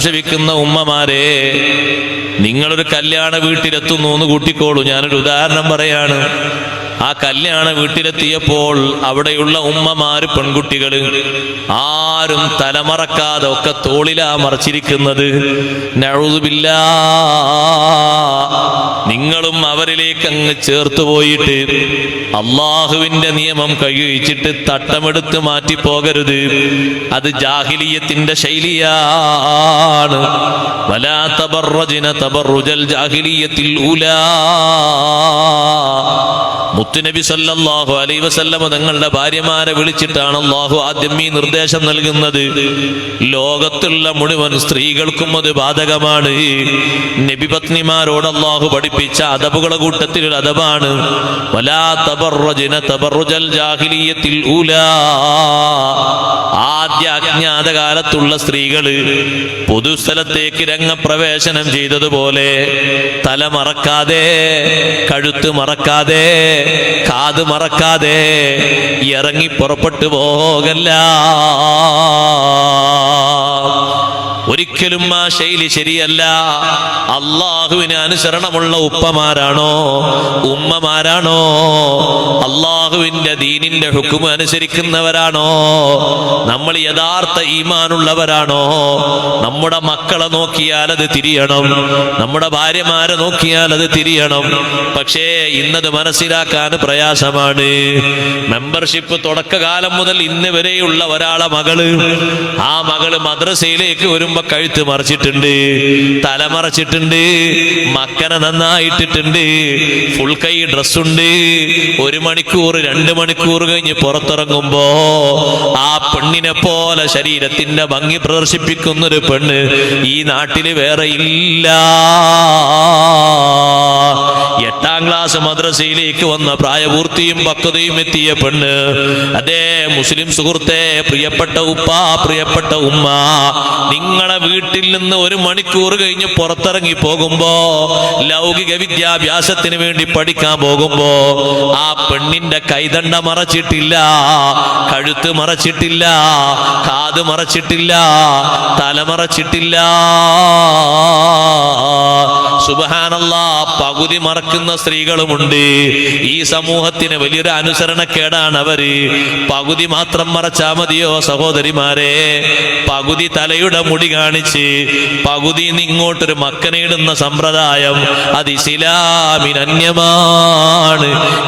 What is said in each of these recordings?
സംശയിക്കുന്ന ഉമ്മമാരെ നിങ്ങളൊരു കല്യാണ വീട്ടിലെത്തുന്നു എന്ന് കൂട്ടിക്കോളൂ. ഞാനൊരു ഉദാഹരണം പറയാണ്. ആ കല്യാണ വീട്ടിലെത്തിയപ്പോൾ അവിടെയുള്ള ഉമ്മമാര് പെൺകുട്ടികൾ ആരും തലമറക്കാതെ ഒക്കെ തോളിലാ മറച്ചിരിക്കുന്നത്. നഴുതുമില്ല നിങ്ങളും അവരിലേക്ക് അങ്ങ് ചേർത്ത് പോയിട്ട് അള്ളാഹുവിന്റെ നിയമം കഴിയിച്ചിട്ട് തട്ടമെടുത്ത് മാറ്റി പോകരുത് അത് ജാഹിലീയത്തിന്റെ ശൈലിയാണ്. വലാ തബറജിന തബറുജൽ ജാഹിലീയത്തിൽ ഉലാ. മുത്തുനബി സല്ലാഹു അലൈ വസല്ലമ തങ്ങളുടെ ഭാര്യമാരെ വിളിച്ചിട്ടാണ് അള്ളാഹു ആദ്യം ഈ നിർദ്ദേശം നൽകുന്നത്. ലോകത്തുള്ള മുഴുവൻ സ്ത്രീകൾക്കും അത് ബാധകമാണ്. നബി പത്നിമാരോട് അള്ളാഹു പഠിപ്പിച്ച അതബുകളെ കൂട്ടത്തിൽ ഒരു അതബാണ് വലാ തബറജിന തബറുജൽ ജാഹിലിയത്തിൽ ഊലാ. ആദ്യ അജ്ഞാത കാലത്തുള്ള സ്ത്രീകൾ പൊതുസ്ഥലത്തേക്ക് രംഗപ്രവേശനം ചെയ്തതുപോലെ തല മറക്കാതെ കഴുത്ത് മറക്കാതെ കാത് മറക്കാതെ ഇറങ്ങി പുറപ്പെട്ടു പോകല്ല. ഒരിക്കലും ആ ശൈലി ശരിയല്ല. അള്ളാഹുവിന് അനുസരണമുള്ള ഉപ്പമാരാണോ? ഉമ്മമാരാണോ? അള്ളാഹുവിന്റെ ദീനിന്റെ ഹുക്കും അനുസരിക്കുന്നവരാണോ? നമ്മൾ യഥാർത്ഥ ഈമാനുള്ളവരാണോ? നമ്മുടെ മക്കളെ നോക്കിയാൽ അത് തിരിയണം. നമ്മുടെ ഭാര്യമാരെ നോക്കിയാൽ അത് തിരിയണം. പക്ഷേ ഇന്നത് മനസ്സിലാക്കാൻ പ്രയാസമാണ്. മെമ്പർഷിപ്പ് തുടക്കകാലം മുതൽ ഇന്ന് വരെയുള്ള ഒരാളെ മകൾ. ആ മകൾ മദ്രസയിലേക്ക് വരുമ്പോ കഴുത്ത് മറിച്ചിട്ടുണ്ട് തല മറച്ചിട്ടുണ്ട് മക്കനെ നന്നായിട്ടിട്ടുണ്ട് ഫുൾ കൈ ഡ്രസ്സുണ്ട്. ഒരു മണിക്കൂർ രണ്ട് മണിക്കൂർ കഴിഞ്ഞ് പുറത്തിറങ്ങുമ്പോ ആ പെണ്ണിനെ പോലെ ശരീരത്തിന്റെ ഭംഗി പ്രദർശിപ്പിക്കുന്നൊരു പെണ്ണ് ഈ നാട്ടിൽ വേറെ ഇല്ല. എട്ടാം ക്ലാസ് മദ്രസയിലേക്ക് വന്ന പ്രായപൂർത്തിയും പക്വതയും എത്തിയ പെണ്ണ് അതേ മുസ്ലിം സുഹൃത്തെ പ്രിയപ്പെട്ട ഉപ്പ പ്രിയപ്പെട്ട ഉമ്മ നിങ്ങളെ വീട്ടിൽ നിന്ന് ഒരു മണിക്കൂർ കഴിഞ്ഞ് പുറത്തിറങ്ങി പോകുമ്പോ ലൗകിക വിദ്യാഭ്യാസത്തിന് വേണ്ടി പഠിക്കാൻ പോകുമ്പോ ആ പെണ്ണിന്റെ കൈതണ്ട മറച്ചിട്ടില്ല കഴുത്ത് മറച്ചിട്ടില്ല കാത് മറച്ചിട്ടില്ല തല മറച്ചിട്ടില്ല. സുബഹാനല്ല പകുതി മറക്കുന്ന സ്ത്രീകളുമുണ്ട്. ഈ സമൂഹത്തിന് വലിയൊരു അനുസരണക്കേടാണ് അവർ. പകുതി മാത്രം മറച്ചാ മതിയോ സഹോദരിമാരെ? പകുതി തലയുടെ മുടി കാണിച്ച് പകുതി ഇങ്ങോട്ടൊരു മക്കനെയിടുന്ന സമ്പ്രദായം അത് ഇസ്ലാമിനന്യമാണ്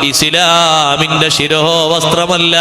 ഇസ്ലാമിന്റെ ശിരോവസ്ത്രമല്ല.